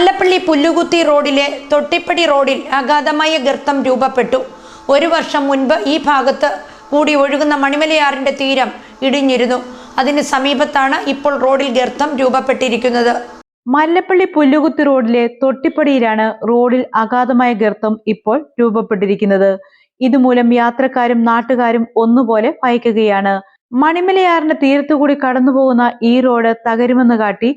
മല്ലപ്പള്ളി പുല്ലുകുത്തി റോഡിലെ തൊട്ടിപ്പടി റോഡിൽ അഗാധമായ ഗർത്തം രൂപപ്പെട്ടു. ഒരു വർഷം മുൻപ് ഈ ഭാഗത്ത് കൂടി ഒഴുകുന്ന മണിമലയാറിന്റെ തീരം ഇടിഞ്ഞിരുന്നു. അതിന് സമീപത്താണ് ഇപ്പോൾ റോഡിൽ ഗർത്തം രൂപപ്പെട്ടിരിക്കുന്നത്. മല്ലപ്പള്ളി പുല്ലുകുത്തി റോഡിലെ തൊട്ടിപ്പടിയിലാണ് റോഡിൽ അഗാധമായ ഗർത്തം ഇപ്പോൾ രൂപപ്പെട്ടിരിക്കുന്നത്. ഇതുമൂലം യാത്രക്കാരും നാട്ടുകാരും ഒന്നുപോലെ ഭയക്കുകയാണ്. മണിമലയാറിന്റെ തീരത്തുകൂടി കടന്നുപോകുന്ന ഈ റോഡ് തകരുമെന്ന് കാട്ടി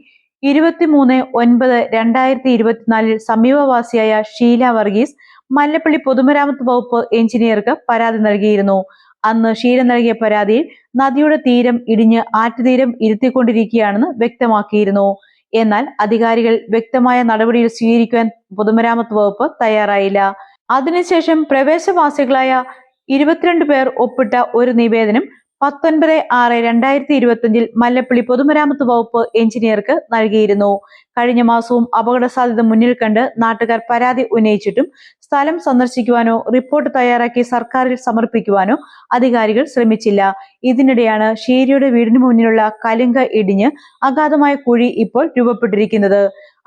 ഇരുപത്തിമൂന്ന് ഒൻപത് രണ്ടായിരത്തി ഇരുപത്തിനാലിൽ സമീപവാസിയായ ഷീല വർഗീസ് മല്ലപ്പള്ളി പൊതുമരാമത്ത് വകുപ്പ് എഞ്ചിനീയർക്ക് പരാതി നൽകിയിരുന്നു. അന്ന് ഷീല നൽകിയ പരാതിയിൽ നദിയുടെ തീരം ഇടിഞ്ഞ് ആറ്റുതീരം ഇരുത്തിക്കൊണ്ടിരിക്കുകയാണെന്ന് വ്യക്തമാക്കിയിരുന്നു. എന്നാൽ അധികാരികൾ വ്യക്തമായ നടപടികൾ സ്വീകരിക്കുവാൻ പൊതുമരാമത്ത് വകുപ്പ് തയ്യാറായില്ല. അതിനുശേഷം പ്രവേശവാസികളായ ഇരുപത്തിരണ്ട് പേർ ഒപ്പിട്ട ഒരു നിവേദനം പത്തൊൻപത് ആറ് രണ്ടായിരത്തി ഇരുപത്തിയഞ്ചിൽ മല്ലപ്പള്ളി പൊതുമരാമത്ത് വകുപ്പ് എഞ്ചിനീയർക്ക് നൽകിയിരുന്നു. കഴിഞ്ഞ മാസവും അപകട സാധ്യത മുന്നിൽ കണ്ട് നാട്ടുകാർ പരാതി ഉന്നയിച്ചിട്ടും സ്ഥലം സന്ദർശിക്കുവാനോ റിപ്പോർട്ട് തയ്യാറാക്കി സർക്കാരിൽ സമർപ്പിക്കുവാനോ അധികാരികൾ ശ്രമിച്ചില്ല. ഇതിനിടെയാണ് ഷീരിയുടെ വീടിന് മുന്നിലുള്ള കലുങ്ക ഇടിഞ്ഞ് അഗാധമായ കുഴി ഇപ്പോൾ രൂപപ്പെട്ടിരിക്കുന്നത്.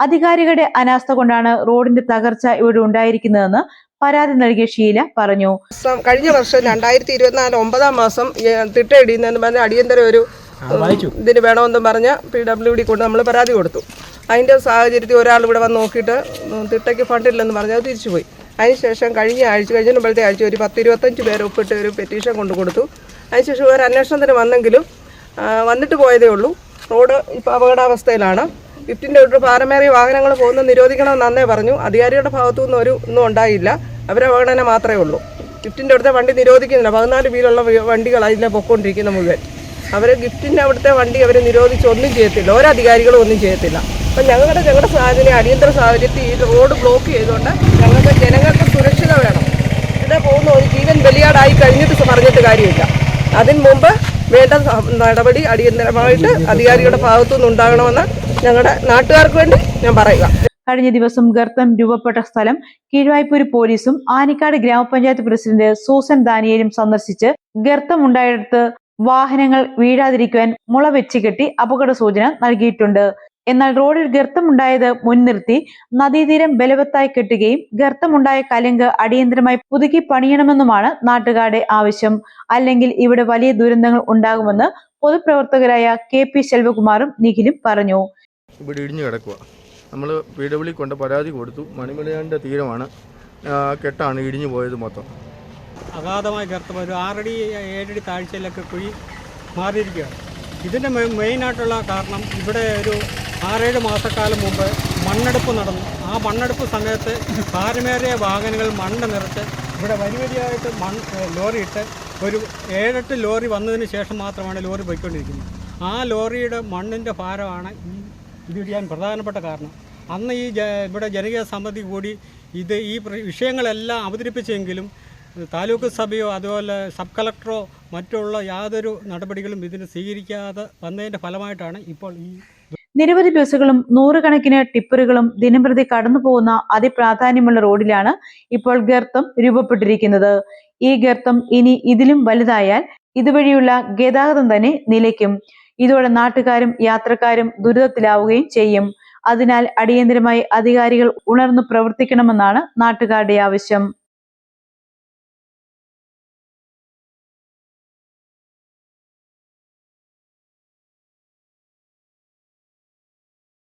അധികാരികളുടെ അനാസ്ഥ കൊണ്ടാണ് റോഡിന്റെ തകർച്ച ഇവിടെ ഉണ്ടായിരിക്കുന്നതെന്ന് പരാതി നൽകിയ ഷീല പറഞ്ഞു. കഴിഞ്ഞ വർഷം രണ്ടായിരത്തി ഇരുപത്തിനാല് ഒമ്പതാം മാസം ഈ പറഞ്ഞ ഇടിയുന്നതെന്ന് പറഞ്ഞ് അടിയന്തര ഒരു ഇതിന് വേണമെന്ന് പറഞ്ഞ പി ഡബ്ല്യു ഡി കൊണ്ട് നമ്മൾ പരാതി കൊടുത്തു. അതിന്റെ സാഹചര്യത്തിൽ ഒരാൾ ഇവിടെ വന്ന് നോക്കിയിട്ട് തിട്ടയ്ക്ക് ഫണ്ടില്ലെന്ന് പറഞ്ഞാൽ അത് തിരിച്ചുപോയി. അതിനുശേഷം കഴിഞ്ഞ ആഴ്ച കഴിഞ്ഞ മുമ്പത്തെ ആഴ്ച ഒരു പത്ത് ഇരുപത്തഞ്ച് പേര് ഒപ്പിട്ട് ഒരു പെറ്റീഷൻ കൊണ്ട് കൊടുത്തു. അതിനുശേഷം ഒരു അന്വേഷണത്തിന് വന്നെങ്കിലും വന്നിട്ട് പോയതേ ഉള്ളൂ. റോഡ് ഇപ്പോൾ അപകടാവസ്ഥയിലാണ്. ലിഫ്റ്റിന്റെ ഒരു ഭാരമേറിയ വാഹനങ്ങൾ പോകുന്നത് നിരോധിക്കണമെന്ന് അന്നേ പറഞ്ഞു. അധികാരികളുടെ ഭാഗത്തു നിന്ന് ഒരു ഒന്നും ഉണ്ടായില്ല. അവരെ അവഗണന മാത്രമേ ഉള്ളൂ. ഗിഫ്റ്റിന്റെ അവിടുത്തെ വണ്ടി നിരോധിക്കുന്നില്ല. പതിനാല് വീലുള്ള വണ്ടികൾ അതിലെ പൊക്കോണ്ടിരിക്കുന്ന മുഴുവൻ. അവർ ഗിഫ്റ്റിന്റെ അവിടുത്തെ വണ്ടി അവർ നിരോധിച്ച് ഒന്നും ചെയ്യത്തില്ല. ഓരോ അധികാരികളും ഒന്നും ചെയ്യത്തില്ല. അപ്പം ഞങ്ങളുടെ ഞങ്ങളുടെ സാഹചര്യം അടിയന്തര സാഹചര്യത്തിൽ ഈ റോഡ് ബ്ലോക്ക് ചെയ്തുകൊണ്ട് ഞങ്ങൾക്ക് ജനങ്ങൾക്ക് സുരക്ഷിത വേണം. ഇവിടെ പോകുന്ന ഒരു ജീവൻ ബലിയാടായി കഴിഞ്ഞിട്ട് പറഞ്ഞിട്ട് കാര്യമില്ല. അതിന് മുമ്പ് വേണ്ട നടപടി അടിയന്തരമായിട്ട് അധികാരികളുടെ ഭാഗത്തുനിന്ന് ഉണ്ടാകണമെന്ന് ഞങ്ങളുടെ നാട്ടുകാർക്ക് വേണ്ടി ഞാൻ പറയുക. കഴിഞ്ഞ ദിവസം ഗർത്തം രൂപപ്പെട്ട സ്ഥലം കീഴ്വായ്പൂര് പോലീസും ആനിക്കാട് ഗ്രാമപഞ്ചായത്ത് പ്രസിഡന്റ് സൂസൻ ദാനിയേലും സന്ദർശിച്ച് ഗർത്തം ഉണ്ടായിടത്ത് വാഹനങ്ങൾ വീഴാതിരിക്കാൻ മുള വെച്ച് കെട്ടി അപകട സൂചന നൽകിയിട്ടുണ്ട്. എന്നാൽ റോഡിൽ ഗർത്തമുണ്ടായത് മുൻനിർത്തി നദീതീരം ബലവത്തായി കെട്ടുകയും ഗർത്തമുണ്ടായ കലുങ്ക് അടിയന്തരമായി പുതുക്കി പണിയണമെന്നുമാണ് നാട്ടുകാരുടെ ആവശ്യം. അല്ലെങ്കിൽ ഇവിടെ വലിയ ദുരന്തങ്ങൾ ഉണ്ടാകുമെന്ന് പൊതുപ്രവർത്തകരായ കെ പി ശെൽവകുമാറും നിഖിലും പറഞ്ഞു. ഇവിടെ ഇടിഞ്ഞു കിടക്കുക. നമ്മൾ പി ഡബ്ല്യു കൊണ്ട് പരാതി കൊടുത്തു. മണിമലയാറിന്റെ തീരമാണ്. കെട്ടാണ് ഇടിഞ്ഞു പോയത് മൊത്തം. അഗാധമായ ഗർത്തം. ഒരു ആറടി ഏഴടി താഴ്ചയിലൊക്കെ കുഴി മാറിയിരിക്കുകയാണ്. ഇതിന്റെ മെയിനായിട്ടുള്ള കാരണം ഇവിടെ ഒരു ആറേഴ് മാസക്കാലം മുമ്പ് മണ്ണെടുപ്പ് നടന്നു. ആ മണ്ണെടുപ്പ് സമയത്ത് ഭാരമേറിയ വാഹനങ്ങൾ മണ്ണ് നിറച്ച് ഇവിടെ വരി വരിയായിട്ട് മണ്ണ് ലോറി ലോറിയിട്ട് ഒരു ഏഴെട്ട് ലോറി വന്നതിന് ശേഷം മാത്രമാണ് ലോറി പോയിക്കൊണ്ടിരിക്കുന്നത്. ആ ലോറിയുടെ മണ്ണിന്റെ ഭാരമാണ് ഈ ഇതിടിയാൻ പ്രധാനപ്പെട്ട കാരണം. അന്ന് ഈ ഇവിടെ ജനകീയ സമിതി കൂടി ഇത് ഈ വിഷയങ്ങളെല്ലാം അവതരിപ്പിച്ചെങ്കിലും താലൂക്ക് സഭയോ അതുപോലെ സബ് കളക്ടറോ മറ്റുള്ള യാതൊരു നടപടികളും ഇതിന് സ്വീകരിക്കാതെ വന്നതിന്റെ ഫലമായിട്ടാണ് ഇപ്പോൾ ഈ നിരവധി ബസ്സുകളും നൂറുകണക്കിന് ടിപ്പറുകളും ദിനംപ്രതി കടന്നു പോകുന്ന അതിപ്രാധാന്യമുള്ള റോഡിലാണ് ഇപ്പോൾ ഗർത്തം രൂപപ്പെട്ടിരിക്കുന്നത്. ഈ ഗർത്തം ഇനി ഇതിലും വലുതായാൽ ഇതുവഴിയുള്ള ഗതാഗതം തന്നെ നിലയ്ക്കും. ഇതോടെ നാട്ടുകാരും യാത്രക്കാരും ദുരിതത്തിലാവുകയും ചെയ്യും. അതിനാൽ അടിയന്തരമായി അധികാരികൾ ഉണർന്നു പ്രവർത്തിക്കണമെന്നാണ് നാട്ടുകാരുടെ ആവശ്യം.